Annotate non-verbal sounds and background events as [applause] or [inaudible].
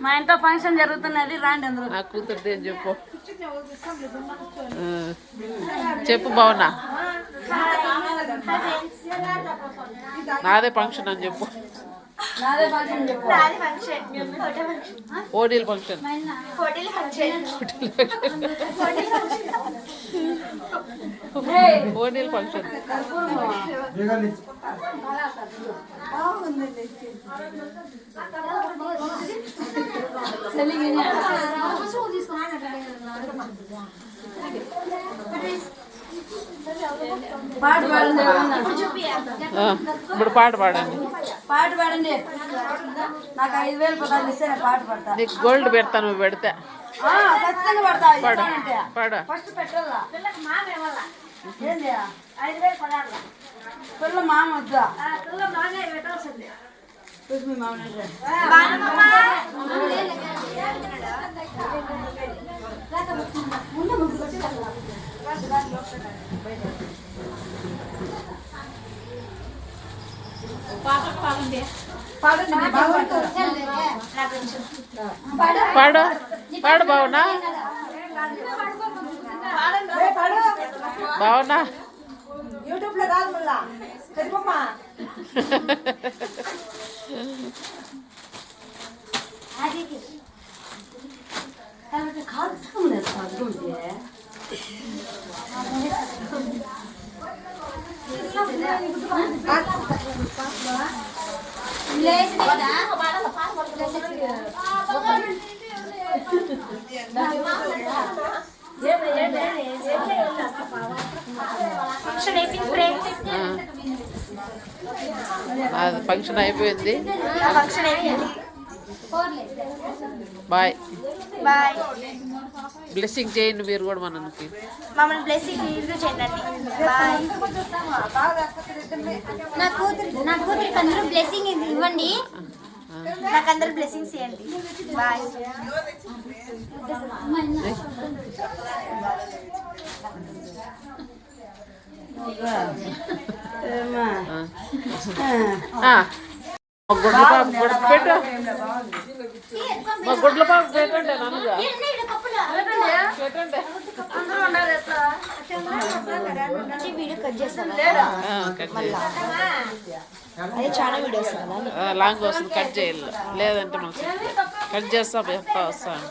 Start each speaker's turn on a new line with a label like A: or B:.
A: మా ఇంట్లో ఫంక్షన్ జరుగుతున్నది రాండి అందరూ.
B: నా కూతురుది అని చెప్పు? చెప్పు బావునా నాదే ఫంక్షన్ అని చెప్పు.
A: నాదే ఫంక్షన్ చెప్పు.
B: ఓడీల ఫంక్షన్ ఓడీల ఫంక్షన్
A: పాట పాడండి ఎవరన్నా.
B: ఆ, ఇప్పుడు పాట పాడండి.
A: పాట పాడండి. నాకు ఐదు వేలు పదాలు ఇస్తే నేను పాట పడతా.
B: నీకు గోల్డ్ పెడతాను నువ్వు పెడితే.
A: ఆ, ఖచ్చితంగా పడతా.
B: పాడు. పాడు.
A: ఫస్ట్ పెట్టాలా ఏంది? ఐదు వేలు పడాలా పిల్ల మామ వద్దా? చూసి మీ మామ పాడండి మీ బావ
B: పాడు. పాడు బావునా? బావునా?
A: యూట్యూబ్లో రాదు మళ్ళా. సరిపోమ్మా. [laughs] [laughs]
B: ఆ. అది ఫంక్షన్ అయిపోయింది. బాయ్
C: బాయ్
B: బ్లెస్సింగ్ చేయండి మీరు కూడా మనకి
C: మమ్మల్ని బ్లెస్సింగ్ చేయండి. బాయ్ నా కూతురు నా కూతురికి అందరూ బ్లెస్సింగ్ ఇవ్వండి. నాకు అందరూ బ్లెస్సింగ్స్ ఇవ్వండి బాయ్.
B: మా గుడ్ల పాప పెట్టు. మా గుడ్ల పాప పెట్టండి నన్నుగా లాంగ్ వస్తుంది కట్ చేయాలి. లేదంటే మనకి కట్ చేస్తా చెప్తా వస్తా అంట.